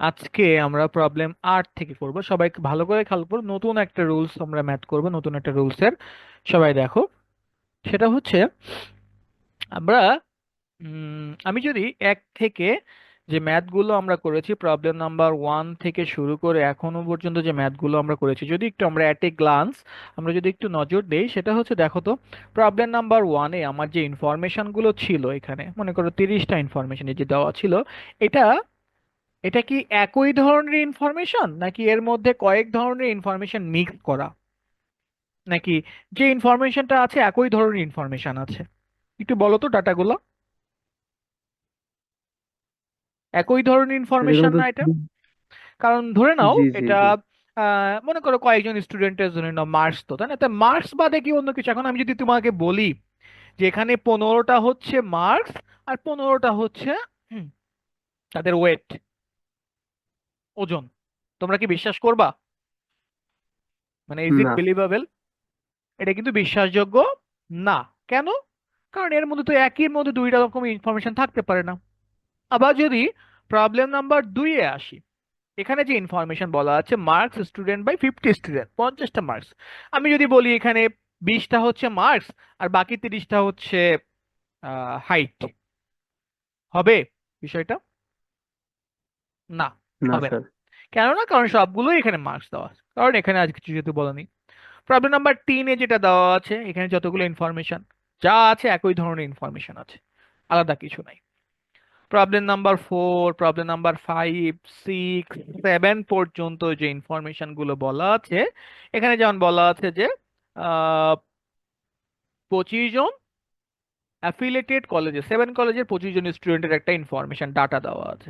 আজকে আমরা প্রবলেম আট থেকে করব। সবাই ভালো করে খেয়াল করো, নতুন একটা রুলস আমরা ম্যাথ করব, নতুন একটা রুলস এর। সবাই দেখো, সেটা হচ্ছে আমরা আমি যদি এক থেকে যে ম্যাথগুলো আমরা করেছি প্রবলেম নাম্বার ওয়ান থেকে শুরু করে এখনও পর্যন্ত যে ম্যাথগুলো আমরা করেছি, যদি একটু আমরা অ্যাট এ গ্লান্স আমরা যদি একটু নজর দেই, সেটা হচ্ছে দেখো তো প্রবলেম নাম্বার ওয়ানে আমার যে ইনফরমেশনগুলো ছিল এখানে, মনে করো তিরিশটা ইনফরমেশন যে দেওয়া ছিল, এটা এটা কি একই ধরনের ইনফরমেশন নাকি এর মধ্যে কয়েক ধরনের ইনফরমেশন মিক্স করা? নাকি যে ইনফরমেশনটা আছে একই ধরনের ইনফরমেশন আছে? একটু বলো তো ডাটাগুলো। একই ধরনের ইনফরমেশন না এটা? কারণ ধরে নাও এটা আহ, মনে করো কয়েকজন স্টুডেন্টের জন্য নাও মার্কস তো তাই না? তা মার্কস বাদে কি অন্য কিছু? এখন আমি যদি তোমাকে বলি যে এখানে পনেরোটা হচ্ছে মার্কস আর পনেরোটা হচ্ছে তাদের ওয়েট ওজন। তোমরা কি বিশ্বাস করবা? মানে ইজ ইট বিলিভেবল এটা কিন্তু বিশ্বাসযোগ্য না। কেন? কারণ এর মধ্যে তো একই মধ্যে দুইটা রকম ইনফরমেশন থাকতে পারে না। আবার যদি প্রবলেম নাম্বার দুইয়ে আসি এখানে যে ইনফরমেশন বলা আছে marks student by fifty student পঞ্চাশটা মার্কস আমি যদি বলি এখানে বিশটা হচ্ছে মার্কস আর বাকি তিরিশটা হচ্ছে হাইট হবে বিষয়টা? না। হবে। না স্যার। কেন না কারণ সবগুলোই এখানে মার্কস দেওয়া আছে। কারণ এখানে আজ কিছু যেহেতু বলা নেই প্রবলেম নাম্বার তিনে যেটা দেওয়া আছে এখানে যতগুলো ইনফরমেশন যা আছে একই ধরনের ইনফরমেশন আছে। আলাদা কিছু নাই। Problem number four problem number five six seven পর্যন্ত যে ইনফরমেশনগুলো বলা আছে এখানে যেমন বলা আছে যে আহ পঁচিশ জন অ্যাফিলেটেড কলেজে সেভেন কলেজের পঁচিশ জন স্টুডেন্টের একটা ইনফরমেশন ডাটা দেওয়া আছে।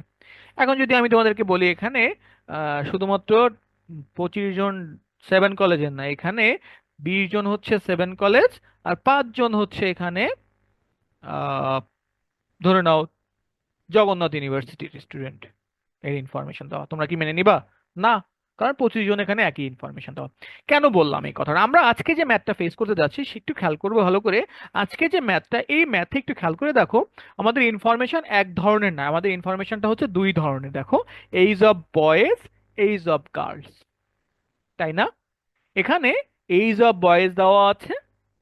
এখন যদি আমি তোমাদেরকে বলি এখানে শুধুমাত্র পঁচিশ জন সেভেন কলেজের না, এখানে বিশ জন হচ্ছে সেভেন কলেজ আর পাঁচ জন হচ্ছে এখানে ধরে নাও জগন্নাথ ইউনিভার্সিটির স্টুডেন্ট এর ইনফরমেশন দেওয়া। তোমরা কি মেনে নিবা? না? কারণ পঁচিশ জন এখানে একই ইনফরমেশন দেওয়া। কেন বললাম এই কথাটা? আমরা আজকে যে ম্যাথটা ফেস করতে যাচ্ছি, সে একটু খেয়াল করব ভালো করে। আজকে যে ম্যাথটা এই ম্যাথে একটু খেয়াল করে দেখো, আমাদের ইনফরমেশন এক ধরনের না, আমাদের ইনফরমেশনটা হচ্ছে দুই ধরনের। দেখো age of boys age of girls তাই না? এখানে এইজ অফ বয়েজ দেওয়া আছে,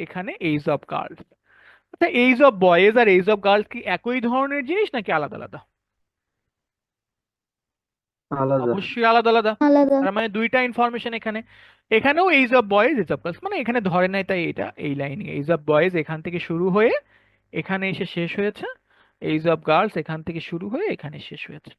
এখানে এইজ অফ গার্লস আচ্ছা এইজ অফ বয়েজ আর এইজ অফ গার্লস কি একই ধরনের জিনিস নাকি আলাদা আলাদা? অবশ্যই আলাদা আলাদা। আলাদা। তার মানে দুইটা ইনফরমেশন এখানে। এখানেও age of boys age of girls মানে এখানে ধরে নাই তাই এটা এই লাইনে এইজ অফ বয়েজ এখান থেকে শুরু হয়ে এখানে এসে শেষ হয়েছে। এইজ অফ গার্লস এখান থেকে শুরু হয়ে এখানে শেষ হয়েছে।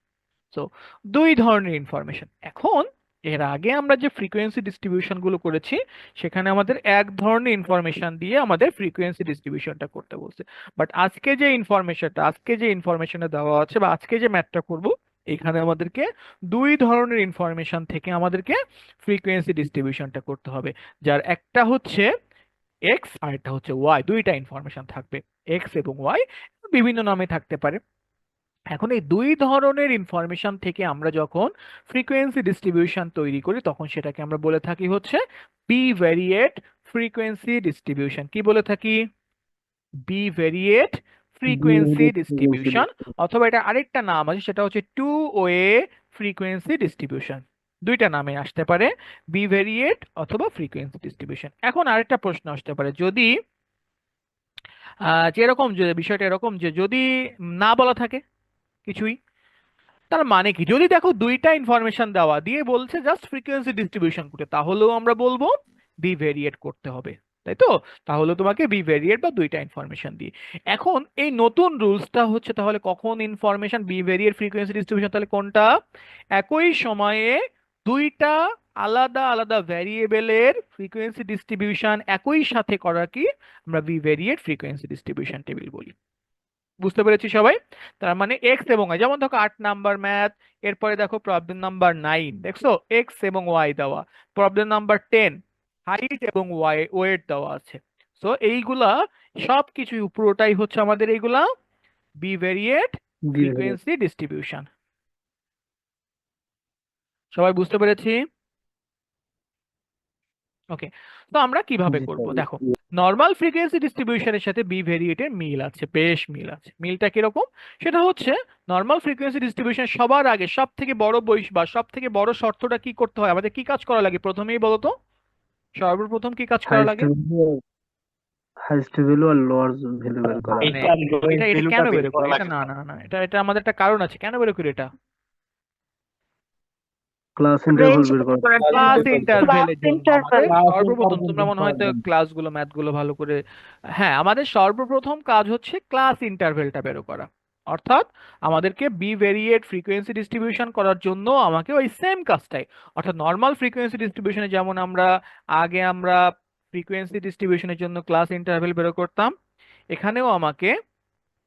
সো দুই ধরনের ইনফরমেশন এখন এর আগে আমরা যে ফ্রিকোয়েন্সি ডিস্ট্রিবিউশনগুলো করেছি সেখানে আমাদের এক ধরনের ইনফরমেশন দিয়ে আমাদের ফ্রিকোয়েন্সি ডিস্ট্রিবিউশনটা করতে বলছে। বাট আজকে যে ইনফরমেশনটা আজকে যে ইনফরমেশনটা দেওয়া আছে বা আজকে যে ম্যাথটা করব এখানে আমাদেরকে দুই ধরনের ইনফরমেশন থেকে আমাদেরকে ফ্রিকোয়েন্সি ডিস্ট্রিবিউশনটা করতে হবে। যার একটা হচ্ছে এক্স আর একটা হচ্ছে ওয়াই দুইটা ইনফরমেশন থাকবে এক্স এবং ওয়াই বিভিন্ন নামে থাকতে পারে। এখন এই দুই ধরনের ইনফরমেশন থেকে আমরা যখন ফ্রিকোয়েন্সি ডিস্ট্রিবিউশন তৈরি করি, তখন সেটাকে আমরা বলে থাকি হচ্ছে বি ভেরিয়েট ফ্রিকোয়েন্সি ডিস্ট্রিবিউশন কি বলে থাকি? বি ভেরিয়েট ফ্রিকোয়েন্সি ডিস্ট্রিবিউশন অথবা এটা আরেকটা নাম আছে সেটা হচ্ছে টু ওয়ে ফ্রিকোয়েন্সি ডিস্ট্রিবিউশন দুইটা নামে আসতে পারে বি ভেরিয়েট অথবা ফ্রিকোয়েন্সি ডিস্ট্রিবিউশন এখন আরেকটা প্রশ্ন আসতে পারে যদি যেরকম যে বিষয়টা এরকম যে যদি না বলা থাকে কিছুই তার মানে কি? যদি দেখো দুইটা ইনফরমেশন দেওয়া দিয়ে বলছে জাস্ট ফ্রিকোয়েন্সি ডিস্ট্রিবিউশন করতে তাহলেও আমরা বলব বি ভেরিয়েট করতে হবে। তাই তো তাহলে তোমাকে বি ভেরিয়েট বা দুইটা ইনফরমেশন দিয়ে এখন এই নতুন রুলসটা হচ্ছে তাহলে কখন information bivariate frequency distribution তাহলে কোনটা? একই সময়ে দুইটা আলাদা আলাদা ভ্যারিয়েবলের ফ্রিকোয়েন্সি ডিস্ট্রিবিউশন একই সাথে করা কি? আমরা bivariate frequency distribution table বলি। বুঝতে পেরেছি সবাই? তার মানে এক্স এবং ওয়াই যেমন দেখো আট নাম্বার ম্যাথ এরপরে দেখো প্রবলেম নাম্বার নাইন দেখছ? এক্স এবং ওয়াই দেওয়া। প্রবলেম নাম্বার টেন হাইট এবং ওয়েট দেওয়া আছে। সো এইগুলা সব কিছুই পুরোটাই হচ্ছে আমাদের এইগুলা বি ভেরিয়েট ফ্রিকোয়েন্সি ডিস্ট্রিবিউশন সবাই বুঝতে পেরেছি? ওকে তো আমরা কীভাবে করব? দেখো নর্মাল ফ্রিকোয়েন্সি ডিস্ট্রিবিউশনের সাথে বি ভেরিয়েটের মিল আছে বেশ মিল আছে। মিলটা কীরকম? সেটা হচ্ছে নর্মাল ফ্রিকোয়েন্সি ডিস্ট্রিবিউশন সবার আগে সব থেকে বড় বৈশ বা সব থেকে বড় শর্তটা কি করতে হয়? আমাদের কি কাজ করা লাগে প্রথমেই বলো তো? সর্বপ্রথম কি কাজ করা লাগে? হাইস্ট ভ্যালু আর লোয়ার ভ্যালু বের করা। মানে এটা এটা কেন বের বের করি এটা না না না এটা এটা আমাদের একটা কারণ আছে। কেন বের করি এটা? ক্লাস ইন্টারভাল রেঞ্জ বের করা। ক্লাস ইন্টারভেলের জন্য আমাদের সর্বপ্রথম তোমরা মনে হয় তো ক্লাসগুলো ম্যাথগুলো ভালো করে হ্যাঁ আমাদের সর্বপ্রথম কাজ হচ্ছে ক্লাস ইন্টারভেলটা বের করা। অর্থাৎ আমাদেরকে বি ভেরিয়েট ফ্রিকোয়েন্সি ডিস্ট্রিবিউশন করার জন্য আমাকে ওই সেম কাজটাই, অর্থাৎ নর্মাল ফ্রিকোয়েন্সি ডিস্ট্রিবিউশনে যেমন আমরা আগে আমরা ফ্রিকোয়েন্সি ডিস্ট্রিবিউশনের জন্য ক্লাস ইন্টারভেল বের করতাম, এখানেও আমাকে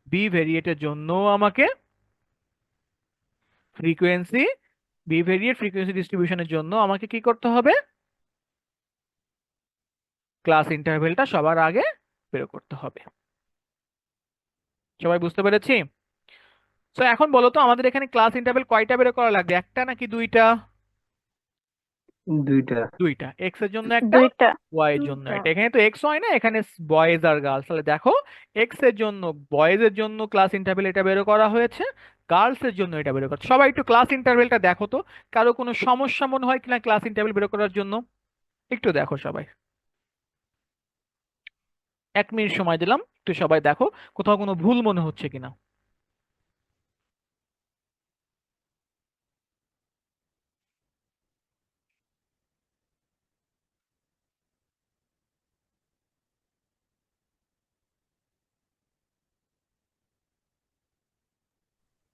বি ভেরিয়েটের জন্য আমাকে ফ্রিকোয়েন্সি বি ভেরিয়েট ফ্রিকোয়েন্সি ডিস্ট্রিবিউশনের জন্য আমাকে কি করতে হবে? ক্লাস ইন্টারভেলটা সবার আগে বের করতে হবে। সবাই বুঝতে পেরেছি? তো এখন বলো তো আমাদের এখানে ক্লাস ইন্টারভেল কয়টা বের করা লাগবে? একটা নাকি দুইটা? দুইটা। দুইটা। এক্সের জন্য একটা দুইটা। ওয়াই এর জন্য একটা। এখানে তো এক্স হয় না এখানে বয়েজ আর গার্লস তাহলে দেখো এক্সের জন্য বয়েজ এর জন্য ক্লাস ইন্টারভেল এটা বের করা হয়েছে গার্লস এর জন্য এটা বের করা সবাই একটু ক্লাস ইন্টারভেলটা দেখো তো কারও কোনো সমস্যা মনে হয় কিনা ক্লাস ইন্টারভেল বের করার জন্য? একটু দেখো সবাই। এক মিনিট সময় দিলাম একটু সবাই দেখো কোথাও কোনো ভুল মনে হচ্ছে কিনা।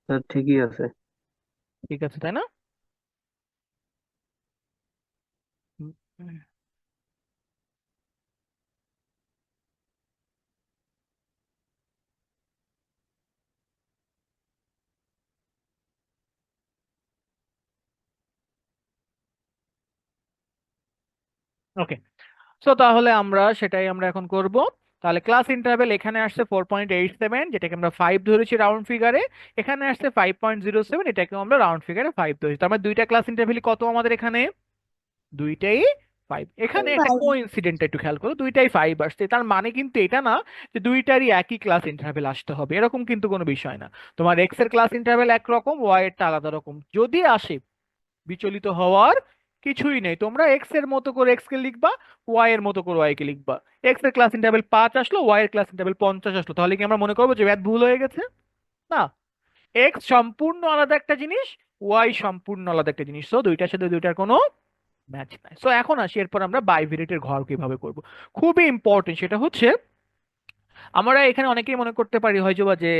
স্যার ঠিকই আছে। ঠিক আছে, তাই না। ওকে সো তাহলে আমরা সেটাই আমরা এখন করব। তাহলে ক্লাস ইন্টারভেল এখানে আসছে ফোর পয়েন্ট এইট সেভেন যেটাকে আমরা ফাইভ ধরেছি রাউন্ড ফিগারে এখানে আসছে ফাইভ পয়েন্ট জিরো সেভেন এটাকে আমরা রাউন্ড ফিগারে ফাইভ ধরেছি। তার মানে দুইটা ক্লাস ইন্টারভেল কত আমাদের এখানে? দুইটাই ফাইভ এখানে একটা. কোইন্সিডেন্ট একটু খেয়াল করো দুইটাই ফাইভ আসছে। তার মানে কিন্তু এটা না যে দুইটারই একই ক্লাস ইন্টারভেল আসতে হবে এরকম কিন্তু কোনো বিষয় না। তোমার এক্সের ক্লাস ইন্টারভেল একরকম ওয়াই এরটা আলাদা রকম। যদি আসে বিচলিত হওয়ার কিছুই নেই। তোমরা এক্সের মতো করে এক্স কে লিখবা ওয়াই এর মতো করে ওয়াই কে লিখবা। এক্সের ক্লাস ইন্টারভেল পাঁচ আসলো ওয়াই এর ক্লাস ইন্টারভেল পঞ্চাশ আসলো। তাহলে কি আমরা মনে করব যে ম্যাথ ভুল হয়ে গেছে? না। এক্স সম্পূর্ণ আলাদা একটা জিনিস ওয়াই সম্পূর্ণ আলাদা একটা জিনিস। তো দুইটার সাথে দুইটার কোনো ম্যাচ নাই। সো এখন আসি, এরপর আমরা বাইভেরিয়েটের ঘর কীভাবে করব। খুবই ইম্পর্টেন্ট সেটা হচ্ছে, আমরা এখানে অনেকেই মনে করতে পারি হয়তো বা যে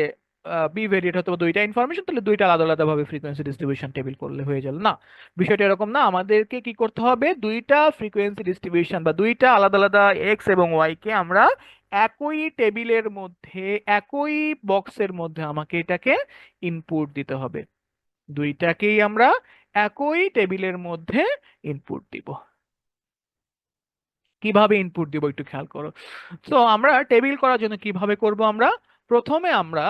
বি ভেরিয়েট হয়তো বা দুইটা ইনফরমেশন তাহলে দুইটা আলাদা আলাদা ভাবে ফ্রিকোয়েন্সি ডিস্ট্রিবিউশন টেবিল করলে হয়ে গেল না, বিষয়টা এরকম না, আমাদেরকে কি করতে হবে? দুইটা ফ্রিকোয়েন্সি ডিস্ট্রিবিউশন বা দুইটা আলাদা আলাদা এক্স এবং ওয়াই কে আমরা একই টেবিলের মধ্যে, একই বক্সের মধ্যে আমাকে এটাকে ইনপুট দিতে হবে। দুইটাকেই আমরা একই টেবিলের মধ্যে ইনপুট দিব। কীভাবে ইনপুট দিব একটু খেয়াল করো। তো আমরা টেবিল করার জন্য কীভাবে করব আমরা? প্রথমে আমরা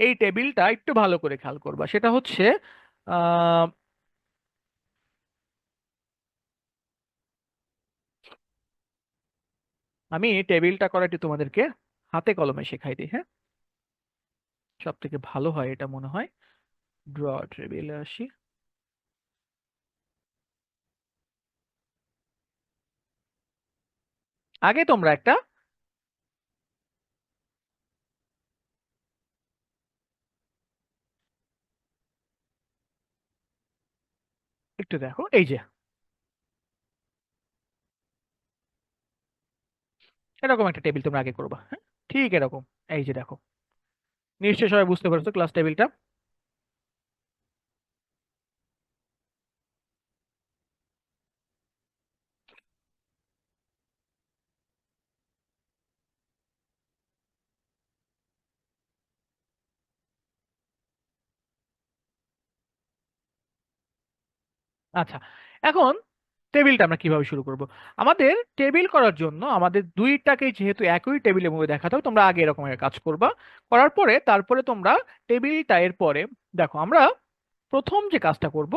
এই টেবিলটা একটু ভালো করে খেয়াল করবা। সেটা হচ্ছে আমি টেবিলটা করা একটু তোমাদেরকে হাতে কলমে শেখাই দিই হ্যাঁ? সব থেকে ভালো হয় এটা মনে হয়। ড্র, টেবিলে আসি। আগে তোমরা একটা একটু দেখো, এই যে। এরকম একটা টেবিল তোমরা আগে করবা হ্যাঁ? ঠিক এরকম, এই যে দেখো। নিশ্চয়ই সবাই বুঝতে পারছ ক্লাস টেবিলটা আচ্ছা এখন টেবিলটা আমরা কীভাবে শুরু করব? আমাদের টেবিল করার জন্য আমাদের দুইটাকে যেহেতু একই টেবিলের মধ্যে দেখাতে হবে, তোমরা আগে এরকম কাজ করবা। করার পরে তারপরে তোমরা টেবিলটা এর পরে, দেখো আমরা প্রথম যে কাজটা করব,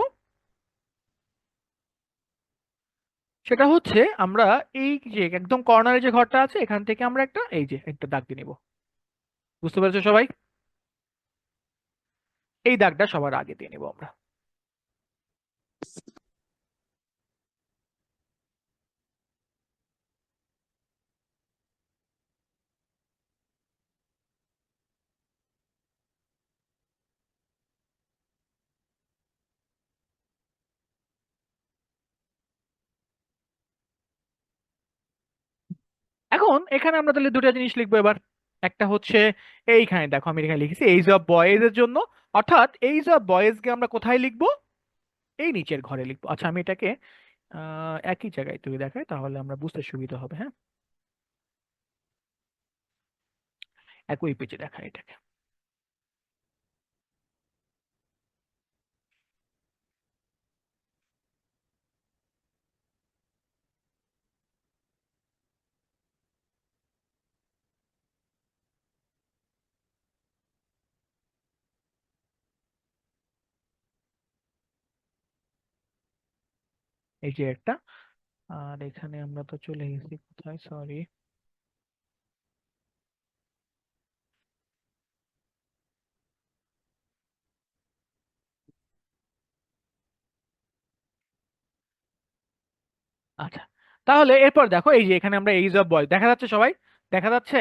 সেটা হচ্ছে আমরা এই যে একদম কর্নারে যে ঘরটা আছে, এখান থেকে আমরা একটা, এই যে একটা দাগ দিয়ে নিব। বুঝতে পেরেছ সবাই? এই দাগটা সবার আগে দিয়ে নিব আমরা। এখন এখানে আমরা তাহলে দুটো জিনিস লিখব এবার। একটা হচ্ছে এইখানে, দেখো আমি এখানে লিখেছি এইজ অফ বয়েজ এর জন্য। অর্থাৎ এইজ অফ বয়েজ কে আমরা কোথায় লিখব? এই নিচের ঘরে লিখব। আচ্ছা আমি এটাকে একই জায়গায় তুই দেখাই, তাহলে আমরা বুঝতে সুবিধা হবে হ্যাঁ? একই পেজে দেখা এটাকে। এই যে একটা আর এখানে আমরা তো চলে গেছি কোথায়? সরি আচ্ছা তাহলে এরপর দেখো এই যে এখানে আমরা এইজ অফ বয়েজ দেখা যাচ্ছে সবাই? দেখা যাচ্ছে?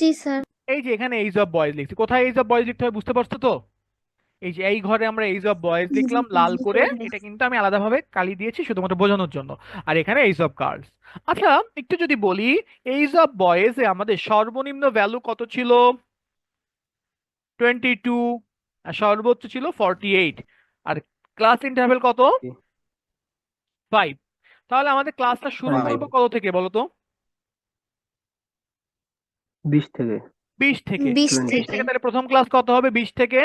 জি স্যার। এই যে এখানে এইজ অফ বয়েজ লিখছি। কোথায় এইজ অফ বয়েজ লিখতে হয় বুঝতে পারছ তো? এই যে এই ঘরে আমরা এইজ অফ বয়েজ দেখলাম লাল করে এটা কিন্তু আমি আলাদাভাবে কালি দিয়েছি শুধুমাত্র বোঝানোর জন্য। আর এখানে এইজ অফ গার্লস আচ্ছা একটু যদি বলি এইজ অফ বয়েজ এ আমাদের সর্বনিম্ন ভ্যালু কত ছিল? টোয়েন্টি টু আর সর্বোচ্চ ছিল ফর্টি এইট আর ক্লাস ইন্টারভেল কত? ফাইভ তাহলে আমাদের ক্লাসটা শুরু. করব কত থেকে বলো তো বিশ থেকে। বিশ থেকে। বিশ থেকে তাহলে প্রথম ক্লাস কত হবে? বিশ থেকে?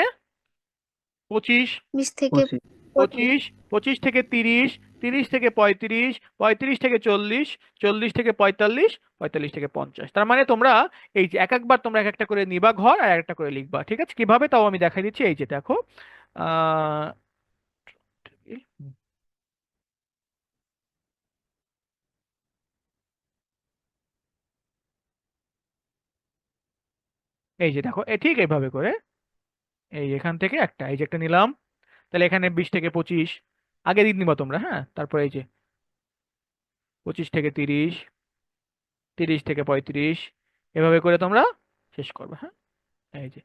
পঁচিশ বিশ থেকে পঁচিশ। পঁচিশ পঁচিশ থেকে তিরিশ তিরিশ থেকে পঁয়ত্রিশ পঁয়ত্রিশ থেকে চল্লিশ চল্লিশ থেকে পঁয়তাল্লিশ পঁয়তাল্লিশ থেকে পঞ্চাশ। তার মানে তোমরা এই যে এক একবার তোমরা এক একটা করে নিবা ঘর আর একটা করে লিখবা ঠিক আছে? কীভাবে? তাও আমি দেখাই দিচ্ছি। এই যে দেখো আহ এই যে দেখো এ ঠিক এইভাবে করে এই এখান থেকে একটা, এই যে একটা নিলাম, তাহলে এখানে বিশ থেকে পঁচিশ, আগে দিন নিবা তোমরা হ্যাঁ? তারপরে এই যে পঁচিশ থেকে তিরিশ তিরিশ থেকে পঁয়ত্রিশ, এভাবে করে তোমরা শেষ করবে হ্যাঁ? এই যে।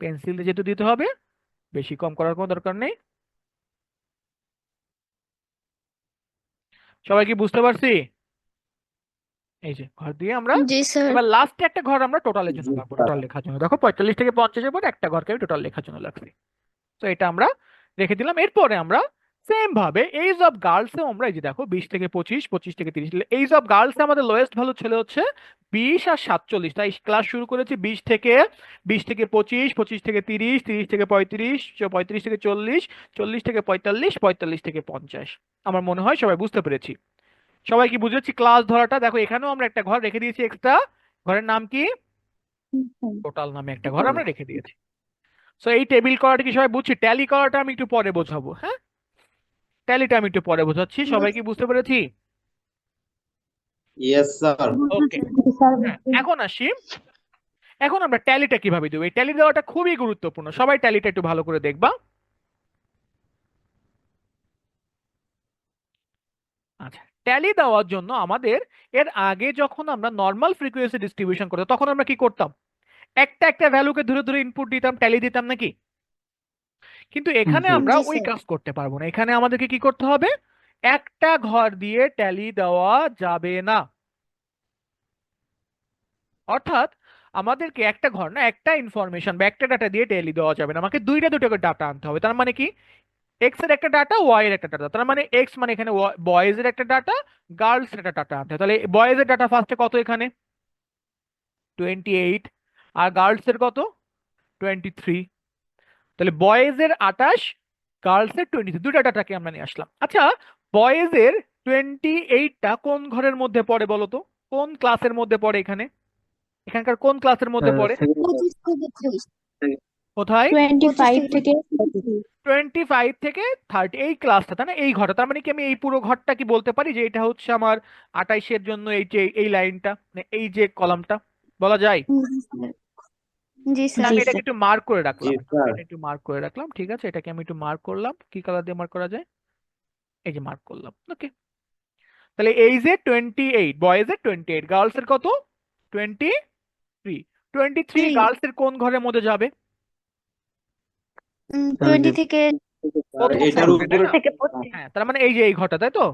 পেন্সিল দিয়ে যেহেতু দিতে হবে, বেশি কম করার কোনো দরকার নেই। সবাই কি বুঝতে পারছি? এই যে ঘর দিয়ে আমরা জি স্যার এবার লাস্টে একটা ঘর আমরা টোটালের জন্য রাখব টোটাল লেখার জন্য। দেখো পঁয়তাল্লিশ থেকে পঞ্চাশের পর একটা ঘরকে আমি টোটাল লেখার জন্য রাখছি। তো এটা আমরা রেখে দিলাম। এরপরে আমরা সেম ভাবে এইজ অফ গার্লসে আমরা এই যে দেখো বিশ থেকে পঁচিশ পঁচিশ থেকে তিরিশ এইজ অফ গার্লসে আমাদের লোয়েস্ট ভ্যালু ছিল হচ্ছে বিশ আর সাতচল্লিশ। তাই ক্লাস শুরু করেছি বিশ থেকে বিশ থেকে পঁচিশ পঁচিশ থেকে তিরিশ তিরিশ থেকে পঁয়ত্রিশ পঁয়ত্রিশ থেকে চল্লিশ চল্লিশ থেকে পঁয়তাল্লিশ পঁয়তাল্লিশ থেকে পঞ্চাশ। আমার মনে হয় সবাই বুঝতে পেরেছি। সবাই কি বুঝেছি ক্লাস ধরাটা। দেখো এখানেও আমরা একটা ঘর রেখে দিয়েছি এক্সট্রা ঘরের নাম কি? টোটাল নামে একটা ঘর আমরা রেখে দিয়েছি। সো এই টেবিল করাটা কি সবাই বুঝছি? ট্যালি করাটা আমি একটু পরে বোঝাবো হ্যাঁ? ট্যালিটা আমি একটু পরে বোঝাচ্ছি। সবাই কি বুঝতে পেরেছি? ইয়েস স্যার ওকে এখন আসি। এখন আমরা ট্যালিটা কীভাবে দেবো? এই ট্যালি দেওয়াটা খুবই গুরুত্বপূর্ণ। সবাই ট্যালিটা একটু ভালো করে দেখবা। আচ্ছা। ট্যালি দেওয়ার জন্য আমাদের এর আগে যখন আমরা নর্মাল ফ্রিকোয়েন্সি ডিস্ট্রিবিউশন করতাম তখন আমরা কি করতাম? একটা একটা ভ্যালুকে ধরে ধরে ইনপুট দিতাম ট্যালি দিতাম নাকি? কিন্তু এখানে আমরা ওই কাজ করতে পারব না। এখানে আমাদেরকে কি করতে হবে? একটা ঘর দিয়ে ট্যালি দেওয়া যাবে না। অর্থাৎ আমাদেরকে একটা ঘর না একটা ইনফরমেশন বা একটা ডাটা দিয়ে ট্যালি দেওয়া যাবে না। আমাকে দুইটা দুটো করে ডাটা আনতে হবে। তার মানে কি? এক্সের একটা ডাটা ওয়াই এর একটা ডাটা তার মানে এক্স মানে এখানে বয়েজ এর একটা ডাটা গার্লস এর একটা ডাটা আনতে তাহলে বয়েজ এর ডাটা ফার্স্টে কত এখানে? টোয়েন্টি এইট আর গার্লস এর কত? টোয়েন্টি থ্রি তাহলে বয়েজ এর আঠাশ গার্লস এর টোয়েন্টি থ্রি দুটা ডাটাকে আমরা নিয়ে আসলাম। আচ্ছা বয়েজ এর টোয়েন্টি এইটটা কোন ঘরের মধ্যে পড়ে বলো তো? কোন ক্লাসের মধ্যে পড়ে এখানে? এখানকার কোন ক্লাসের মধ্যে পড়ে? কোথায়? টোয়েন্টি ফাইভ থেকে টোয়েন্টি ফাইভ থেকে থার্টি এই ক্লাসটা তাই না? এই ঘরটা তার মানে কি আমি এই পুরো ঘরটা কি বলতে পারি যে এটা হচ্ছে আমার আঠাইশের জন্য এই যে এই লাইনটা মানে এই যে কলামটা বলা যায়? জি স্যার। আমি এটাকে একটু মার্ক করে রাখলাম। একটু মার্ক করে রাখলাম ঠিক আছে? এটাকে আমি একটু মার্ক করলাম। কি কালার দিয়ে মার্ক করা যায়? এই যে মার্ক করলাম ওকে তাহলে এই যে টোয়েন্টি এইট বয়েজ এর টোয়েন্টি এইট গার্লস এর কত? Twenty three twenty three Three. Girls এর কোন ঘরের মধ্যে যাবে? টোয়েন্টি থেকে প্রথম এটার উপরে হ্যাঁ তার মানে এই যে এই ঘরটা তাই তো?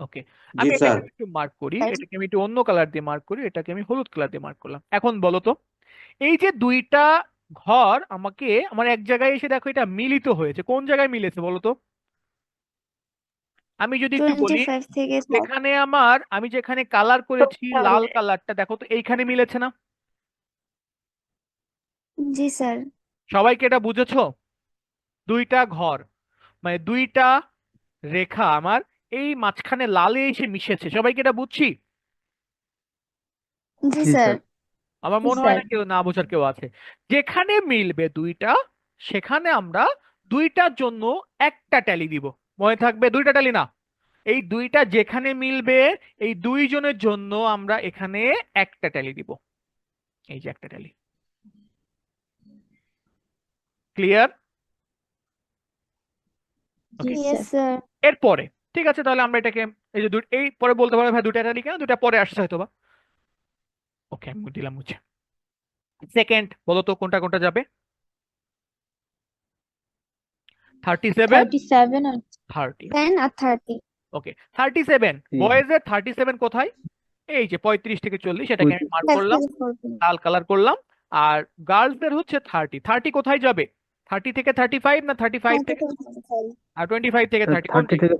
ওকে আমি জি এটাকে একটু মার্ক করি এটাকে আমি একটু অন্য কালার দিয়ে মার্ক করি এটাকে আমি হলুদ কালার দিয়ে মার্ক করলাম। এখন বলো তো এই যে দুইটা ঘর আমাকে আমার এক জায়গায় এসে দেখো এটা মিলিত হয়েছে। কোন জায়গায় মিলেছে বলো তো? আমি যদি একটু টোয়েন্টি বলি ফাইভ থেকে এখানে আমার আমি যেখানে কালার করেছি লাল কালারটা দেখো তো এইখানে মিলেছে না? জি স্যার। সবাইকে এটা বুঝেছ? দুইটা ঘর। মানে দুইটা রেখা আমার এই মাঝখানে লালে এসে মিশেছে। সবাইকে এটা বুঝছি? জি স্যার। আমার মনে হয় না কেউ না বোঝার কেউ আছে। যেখানে মিলবে দুইটা সেখানে আমরা দুইটার জন্য একটা ট্যালি দিব। মনে থাকবে দুইটা ট্যালি না? এই দুইটা যেখানে মিলবে এই দুইজনের জন্য আমরা এখানে একটা ট্যালি দিব। এই যে একটা ট্যালি ক্লিয়ার এরপরে ঠিক আছে তাহলে আমরা এটাকে এই যে এই পরে বলতে পারবে ভাই দুটা ট্যালি কেন দুটা পরে আসছে হয়তো বা। ওকে আমি দিলাম মুছে সেকেন্ড বলো তো কোনটা কোনটা যাবে? থার্টি সেভেন থার্টি আর থার্টি ওকে থার্টি সেভেন জি। বয়েজের থার্টি সেভেন কোথায়? এই যে পঁয়ত্রিশ থেকে চল্লিশ এটাকে আমি মার্ক করলাম। লাল কালার করলাম। আর গার্লসদের হচ্ছে থার্টি থার্টি কোথায় যাবে? থার্টি থেকে থার্টি ফাইভ না থার্টি ফাইভ থেকে আর টোয়েন্টি ফাইভ থেকে থার্টি থার্টি থেকে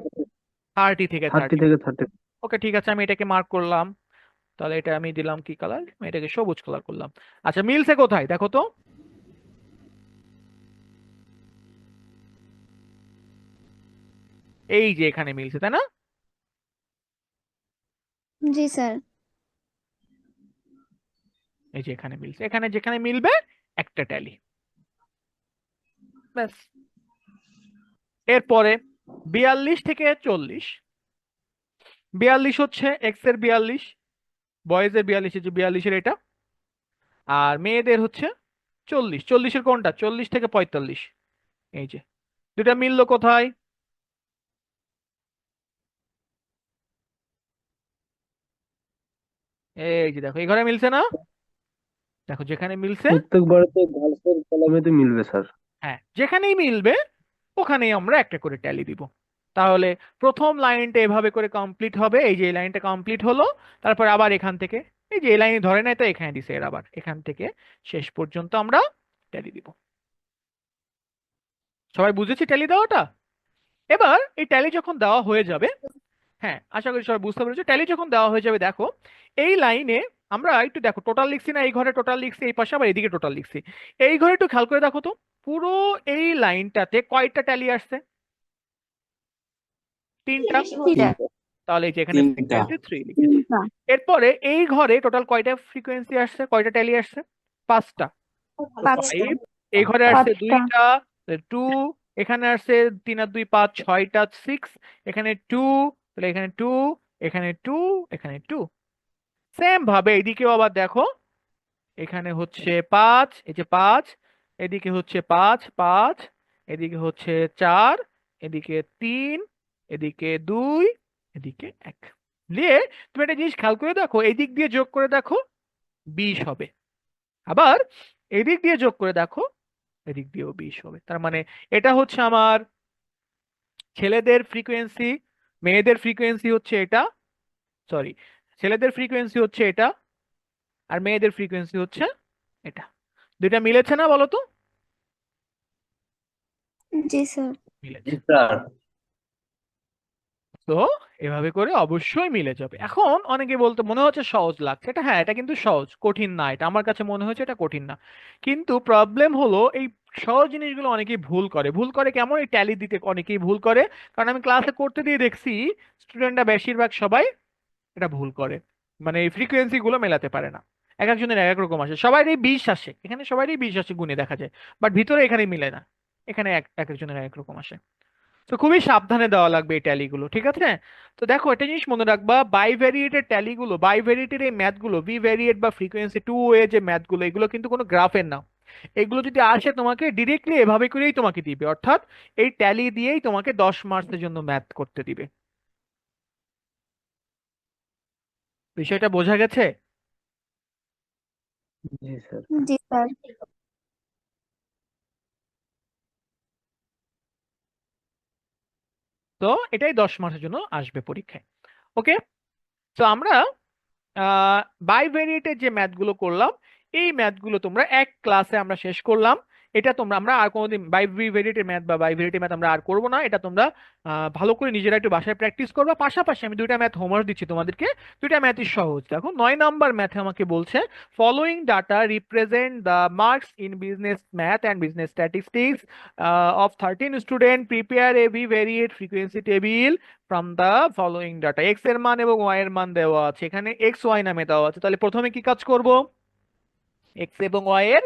থার্টি থেকে থার্টি থার্টি থেকে থার্টি ওকে ঠিক আছে আমি এটাকে মার্ক করলাম। তাহলে এটা আমি দিলাম কি কালার আমি এটাকে সবুজ কালার করলাম। আচ্ছা মিলছে কোথায়? দেখো তো। এই যে এখানে মিলছে তাই না? জি স্যার। এই যে এখানে মিলছে। এখানে যেখানে মিলবে একটা ট্যালি ব্যাস। এরপরে বিয়াল্লিশ থেকে চল্লিশ। বিয়াল্লিশ হচ্ছে এক্সের বিয়াল্লিশ বয়েজের বিয়াল্লিশ যে বিয়াল্লিশের এটা। আর মেয়েদের হচ্ছে চল্লিশ। চল্লিশের কোনটা? চল্লিশ থেকে পঁয়তাল্লিশ। এই যে দুটা মিললো কোথায়? এই যে দেখো এই ঘরে মিলছে না? দেখো যেখানে মিলছে প্রত্যেকবার তো গার্লসের কলামেতে মিলবে স্যার হ্যাঁ যেখানেই মিলবে, ওখানেই আমরা একটা করে ট্যালি দিব। তাহলে প্রথম লাইনটা এভাবে করে কমপ্লিট হবে, এই যে লাইনটা কমপ্লিট হলো, তারপর আবার এখান থেকে, এই যে এই লাইনে ধরে নেয়, তো এখানে দিছে এর আবার। এখান থেকে শেষ পর্যন্ত আমরা ট্যালি দিব। সবাই বুঝেছি ট্যালি দেওয়াটা? এবার এই ট্যালি যখন দেওয়া হয়ে যাবে হ্যাঁ আশা করি সবাই বুঝতে পেরেছ ট্যালি যখন দেওয়া হয়ে যাবে, দেখো, এই লাইনে আমরা একটু দেখো টোটাল লিখছি না, এই ঘরে টোটাল লিখছি, এই পাশে আবার এদিকে টোটাল লিখছি। এই ঘরে একটু খেয়াল করে দেখো তো পুরো এই লাইনটাতে কয়টা ট্যালি আসছে? তিনটা? তাহলে এই যে এখানে। থ্রি লিখেছি। এরপরে এই ঘরে টোটাল কয়টা ফ্রিকোয়েন্সি আসছে কয়টা ট্যালি আসছে? পাঁচটা। এই ঘরে আসছে দুইটা টু এখানে আসছে তিন আর দুই পাঁচ ছয়টা সিক্স এখানে টু তাহলে এখানে টু এখানে টু এখানে টু সেম ভাবে এদিকেও আবার দেখো এখানে হচ্ছে পাঁচ এই যে পাঁচ এদিকে হচ্ছে পাঁচ পাঁচ, এদিকে হচ্ছে চার, এদিকে তিন, এদিকে দুই, এদিকে এক। দিয়ে তুমি একটা জিনিস খেয়াল করে দেখো এদিক দিয়ে যোগ করে দেখো, বিশ হবে। আবার এদিক দিয়ে যোগ করে দেখো এদিক দিয়েও বিশ হবে। তার মানে এটা হচ্ছে আমার ছেলেদের ফ্রিকোয়েন্সি মেয়েদের ফ্রিকোয়েন্সি হচ্ছে এটা সরি ছেলেদের ফ্রিকোয়েন্সি হচ্ছে এটা, আর মেয়েদের ফ্রিকোয়েন্সি হচ্ছে এটা। দুইটা মিলেছে না বলো তো? জি স্যার। মিলেছে স্যার। তো এভাবে করে অবশ্যই মিলে যাবে। এখন অনেকে বলতে মনে হচ্ছে সহজ লাগছে। এটা হ্যাঁ এটা কিন্তু সহজ কঠিন না এটা। আমার কাছে মনে হচ্ছে এটা কঠিন না। কিন্তু প্রবলেম হলো এই সহজ জিনিসগুলো অনেকেই ভুল করে। ভুল করে কেমন এই ট্যালি দিতে অনেকেই ভুল করে। কারণ আমি ক্লাসে করতে দিয়ে দেখছি স্টুডেন্টরা বেশিরভাগ সবাই এটা ভুল করে। মানে এই ফ্রিকোয়েন্সি গুলো মেলাতে পারে না। এক একজনের এক এক রকম আসে। সবারই বিষ আসে। এখানে সবারই বিষ আসে গুণে দেখা যায়। বাট ভিতরে এখানে মিলে না। এখানে এক এক একজনের এক রকম আসে। তো খুবই সাবধানে দেওয়া লাগবে এই ট্যালিগুলো, ঠিক আছে? তো দেখো, একটা জিনিস মনে রাখবা বাইভেরিয়েটের ট্যালিগুলো বাই বাইভেরিয়েটের এই ম্যাথগুলো বি ভেরিয়েট বা ফ্রিকোয়েন্সি টু ওয়ে যে ম্যাথগুলো, এগুলো কিন্তু কোনো গ্রাফের না। এগুলো যদি আসে তোমাকে ডিরেক্টলি এভাবে করেই তোমাকে দিবে। অর্থাৎ এই ট্যালি দিয়েই তোমাকে দশ মার্কসের জন্য ম্যাথ করতে দিবে। বিষয়টা বোঝা গেছে? জি স্যার। জি স্যার। তো এটাই দশ মাসের জন্য আসবে পরীক্ষায়। ওকে? তো আমরা বাইভেরিয়েটের যে ম্যাথগুলো করলাম এই ম্যাথগুলো তোমরা এক ক্লাসে আমরা শেষ করলাম। এটা তোমরা, আমরা আর কোনোদিন বাইভেরিয়েটের ম্যাথ বা বাইভেরিয়েটের ম্যাথ আমরা আর করব না। এটা তোমরা ভালো করে নিজেরা একটু বাসায় প্র্যাকটিস করবা। পাশাপাশি আমি দুইটা ম্যাথ হোমওয়ার্ক দিচ্ছি তোমাদেরকে। দুইটা ম্যাথই সহজ। দেখো, নয় নাম্বার ম্যাথে আমাকে বলছে following data represent the marks in business math and business statistics of thirteen student prepare a variate frequency table from the following data এক্সের মান এবং ওয়াই এর মান দেওয়া আছে। এখানে এক্স ওয়াই নামে দেওয়া আছে। তাহলে প্রথমে কি কাজ করব? এক্স এবং ওয়াই এর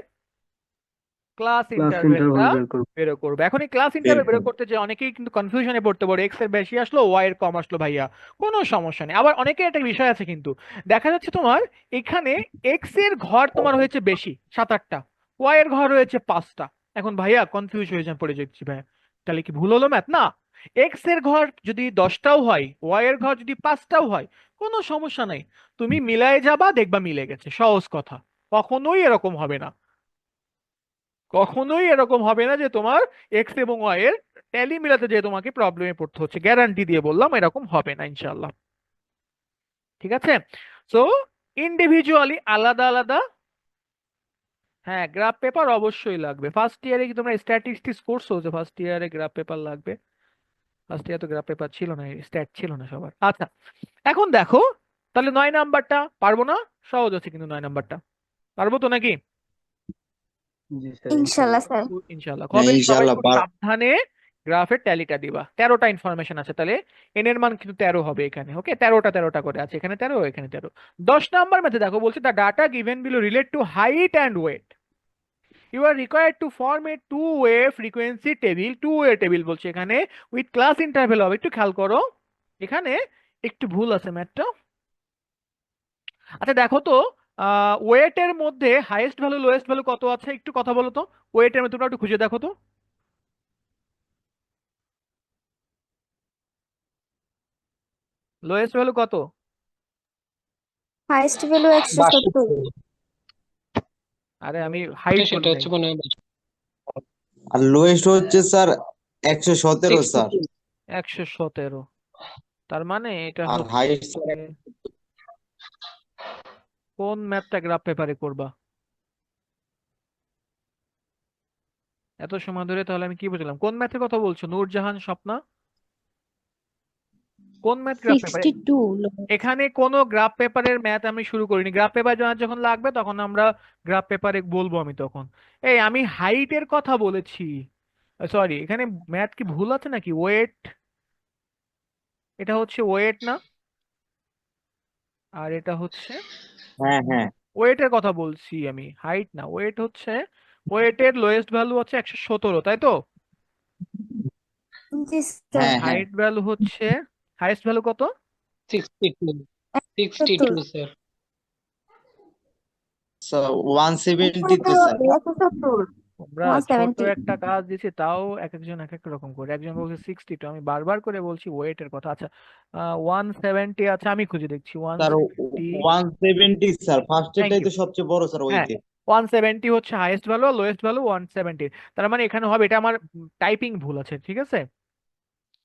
ক্লাস ক্লাস ইন্টারভাল ইন্টারভ্যালটা বের করব। এখন এই ক্লাস ইন্টারভ্যাল বের করতে যে অনেকেই কিন্তু কনফিউশনে পড়তে পারে। এক্সের বেশি আসলো ওয়াই এর কম আসলো ভাইয়া। কোনো সমস্যা নেই। আবার অনেকের একটা বিষয় আছে কিন্তু। দেখা যাচ্ছে তোমার এখানে এক্সের ঘর তোমার হয়েছে বেশি সাত আটটা। ওয়াই এর ঘর হয়েছে পাঁচটা। এখন ভাইয়া কনফিউজ হয়ে যান পড়ে যাচ্ছি ভাইয়া। তাহলে কি ভুল হলো ম্যাথ না। এক্সের ঘর যদি দশটাও হয় ওয়াই এর ঘর যদি পাঁচটাও হয় কোনো সমস্যা নাই। তুমি মিলায়ে যাবা দেখবা মিলে গেছে। সহজ কথা। কখনোই এরকম হবে না। কখনোই এরকম হবে না যে তোমার এক্স এবং ওয়াই এর ট্যালি মিলাতে যে তোমাকে প্রবলেমে পড়তে হচ্ছে। গ্যারান্টি দিয়ে বললাম এরকম হবে না ইনশাল্লাহ ঠিক আছে? সো ইন্ডিভিজুয়ালি আলাদা আলাদা হ্যাঁ গ্রাফ পেপার অবশ্যই লাগবে। ফার্স্ট ইয়ারে কি তোমরা স্ট্যাটিস্টিক্স করছ যে ফার্স্ট ইয়ারে গ্রাফ পেপার লাগবে? ফার্স্ট ইয়ার তো গ্রাফ পেপার ছিল না স্ট্যাট ছিল না সবার। আচ্ছা এখন দেখো, তাহলে নয় নাম্বারটা পারব না? সহজ আছে কিন্তু নয় নাম্বারটা পারব তো নাকি? জি স্যার ইনশাল্লাহ স্যার ইনশাল্লাহ। হ্যাঁ, কবে খুব সাবধানে গ্রাফের ট্যালিটা দিবা। তেরোটা ইনফরমেশন আছে তাহলে এন এর মান কিন্তু তেরো হবে এখানে ওকে তেরোটা তেরোটা করে আছে এখানে তেরো এখানে তেরো। দশ নাম্বার ম্যাথে দেখো বলছে the data given below relate to height and weight you are required to form a two way frequency table two way table বলছে এখানে উইথ ক্লাস ইন্টারভেল হবে একটু খেয়াল করো। এখানে একটু ভুল আছে ম্যাথটা আচ্ছা দেখো তো ওয়েটের মধ্যে হাইয়েস্ট ভ্যালু লোয়েস্ট ভ্যালু কত আছে? একটু কথা বলো তো। ওয়েটের মধ্যে তোমরা একটু খুঁজে দেখো তো। লোয়েস্ট ভ্যালু কত? হাইয়েস্ট ভ্যালু একশো সত্তর। আরে আমি হাইট সেটা হচ্ছে মনে হয় আর লোয়েস্ট হচ্ছে স্যার একশো সতেরো স্যার একশো সতেরো। তার মানে এটা আর হাইস্ট স্যার কোন ম্যাথটা গ্রাফ পেপারে করবা? এত সময় ধরে তাহলে আমি কি বুঝলাম? কোন ম্যাথের কথা বলছো? নূরজাহান স্বপ্না? কোন ম্যাথ গ্রাফ পেপারে? এখানে কোনো গ্রাফ পেপারের ম্যাথ আমি শুরু করিনি। গ্রাফ পেপার জানার যখন লাগবে তখন আমরা গ্রাফ পেপারে বলব আমি তখন। এই আমি হাইটের কথা বলেছি। সরি এখানে ম্যাথ কি ভুল আছে নাকি? ওয়েট? এটা হচ্ছে ওয়েট না? আর এটা হচ্ছে হ্যাঁ হ্যাঁ। ওয়েটের কথা বলছি আমি হাইট না ওয়েট হচ্ছে ওয়েটের লোয়েস্ট ভ্যালু হচ্ছে একশো সতেরো তাই তো? জি স্যার। হ্যাঁ হ্যাঁ। হাইট ভ্যালু হচ্ছে হাইস্ট ভ্যালু কত? Sixty two sixty two sir. So one seventy two sir. One ছোট একটা কাজ দিছি তাও এক একজন এক এক রকম করে। একজন বলছে সিক্সটি টু আমি বারবার করে বলছি ওয়েটের কথা। আচ্ছা ওয়ান সেভেন্টি আছে আমি খুঁজে দেখছি। One sir one seventy sir ফার্স্টেরটাই Thank তো সবচেয়ে বড় স্যার হ্যাঁ ওইতে ওয়ান সেভেন্টি হচ্ছে হাইয়েস্ট ভ্যালু আর লোয়েস্ট ভ্যালু ওয়ান সেভেন্টি তার মানে এখানে হবে এটা আমার টাইপিং ভুল আছে ঠিক আছে?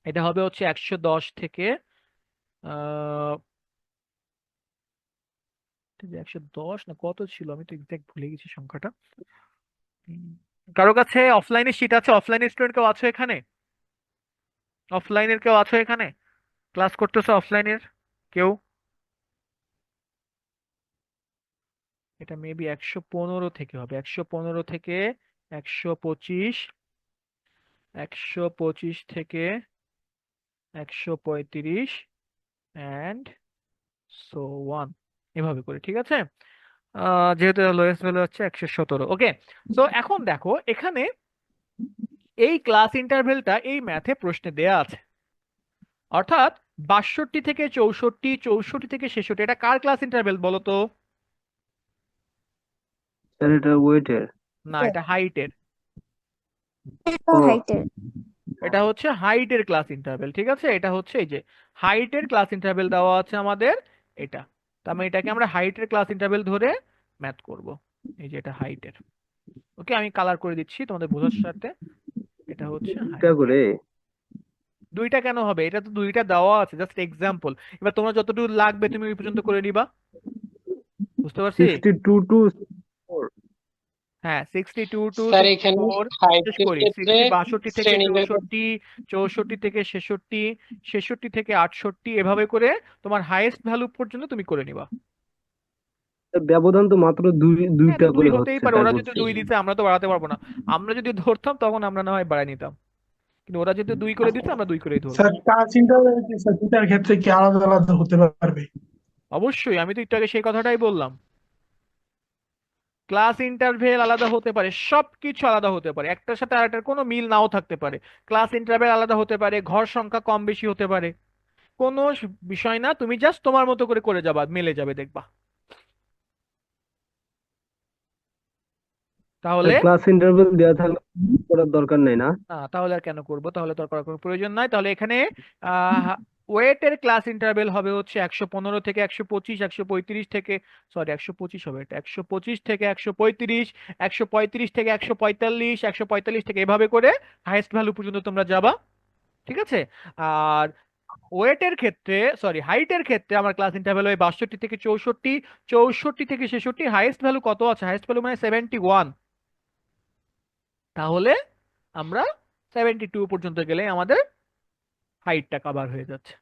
এটা হবে হচ্ছে একশো দশ থেকে আহ একশো দশ না কত ছিল? আমি তো এক্সাক্ট ভুলে গেছি সংখ্যাটা। কারও কাছে অফলাইনে শিট আছে? অফলাইনের স্টুডেন্ট কেউ আছো এখানে? অফলাইনের কেউ আছো এখানে? ক্লাস করতেছো অফলাইনের কেউ? এটা মেবি একশো পনেরো থেকে হবে। একশো পনেরো থেকে একশো পঁচিশ একশো পঁচিশ থেকে একশো পঁয়ত্রিশ অ্যান্ড সো ওয়ান এভাবে করে, ঠিক আছে? যেহেতু লোয়েস্ট ভ্যালু হচ্ছে একশো সতেরো ওকে তো এখন দেখো এখানে এই ক্লাস ইন্টারভেলটা এই ম্যাথে প্রশ্নে দেয়া আছে। অর্থাৎ বাষট্টি থেকে চৌষট্টি চৌষট্টি থেকে ছেষট্টি এটা কার ক্লাস ইন্টারভেল বলো তো? এটা ওয়েটের না এটা হাইটের হাইটের এটা হচ্ছে হাইটের ক্লাস ইন্টারভেল ঠিক আছে? এটা হচ্ছে এই যে হাইটের ক্লাস ইন্টারভেল দেওয়া আছে আমাদের এটা। তার মানে এটাকে আমরা হাইটের ক্লাস ইন্টারভেল ধরে ম্যাথ করব। এই যে এটা হাইটের ওকে আমি কালার করে দিচ্ছি তোমাদের বোঝার সাথে। এটা হচ্ছে। এটা করে। দুইটা কেন হবে? এটা তো দুইটা দেওয়া আছে জাস্ট এক্সাম্পল এবার তোমরা যতটুকু লাগবে তুমি ওই পর্যন্ত করে নিবা। বুঝতে পারছি? সিক্সটি টু টু হ্যাঁ সিক্সটি টু টু স্যার এখানে ফোর শেষ করি। ক্ষেত্রে সিক্সটি বাষট্টি থেকে চৌষট্টি চৌষট্টি থেকে ছেষট্টি ছেষট্টি থেকে আটষট্টি এভাবে করে তোমার হাইয়েস্ট ভ্যালু পর্যন্ত তুমি করে নিবা। ব্যবধান তো মাত্র দুই হ্যাঁ দুইটা দুই করে হতেই হচ্ছে পারে তাই ওরা যদি বলছি দুই দিতে আমরা তো বাড়াতে পারব না। আমরা যদি ধরতাম তখন আমরা না হয় বাড়াই নিতাম। কিন্তু ওরা যদি দুই করে দিতে আমরা দুই করেই ধরবো। স্যার ইন্টারভেল কি স্যার দুটার ক্ষেত্রে কি আলাদা আলাদা হতে পারবে? অবশ্যই আমি তো একটু আগে সেই কথাটাই বললাম। ক্লাস ইন্টারভেল আলাদা হতে পারে সবকিছু আলাদা হতে পারে। একটার সাথে আরেকটার কোনো মিল নাও থাকতে পারে। ক্লাস ইন্টারভেল আলাদা হতে পারে ঘর সংখ্যা কম বেশি হতে পারে। কোনো বিষয় না তুমি জাস্ট তোমার মতো করে করে যাবা মিলে যাবে দেখবা। তাহলে ক্লাস ইন্টারভেল দেওয়া থাকলে করার দরকার নেই না? না তাহলে আর কেন করব? তাহলে তো আর করার কোনো প্রয়োজন নাই। তাহলে এখানে ওয়েটের ক্লাস ইন্টারভেল হবে হচ্ছে একশো পনেরো থেকে একশো পঁচিশ, একশো পঁয়ত্রিশ থেকে, সরি, একশো পঁচিশ হবে এটা, একশো পঁচিশ থেকে একশো পঁয়ত্রিশ একশো পঁয়ত্রিশ থেকে একশো পঁয়তাল্লিশ একশো পঁয়তাল্লিশ থেকে এভাবে করে হাইয়েস্ট ভ্যালু পর্যন্ত তোমরা যাবা, ঠিক আছে? আর ওয়েটের ক্ষেত্রে, সরি হাইটের ক্ষেত্রে আমার ক্লাস ইন্টারভেল হয় বাষট্টি থেকে চৌষট্টি চৌষট্টি থেকে ছেষট্টি হাইয়েস্ট ভ্যালু কত আছে? হাইয়েস্ট ভ্যালু মানে সেভেন্টি ওয়ান তাহলে আমরা সেভেন্টি টু পর্যন্ত গেলে আমাদের হাইটটা কভার হয়ে যাচ্ছে।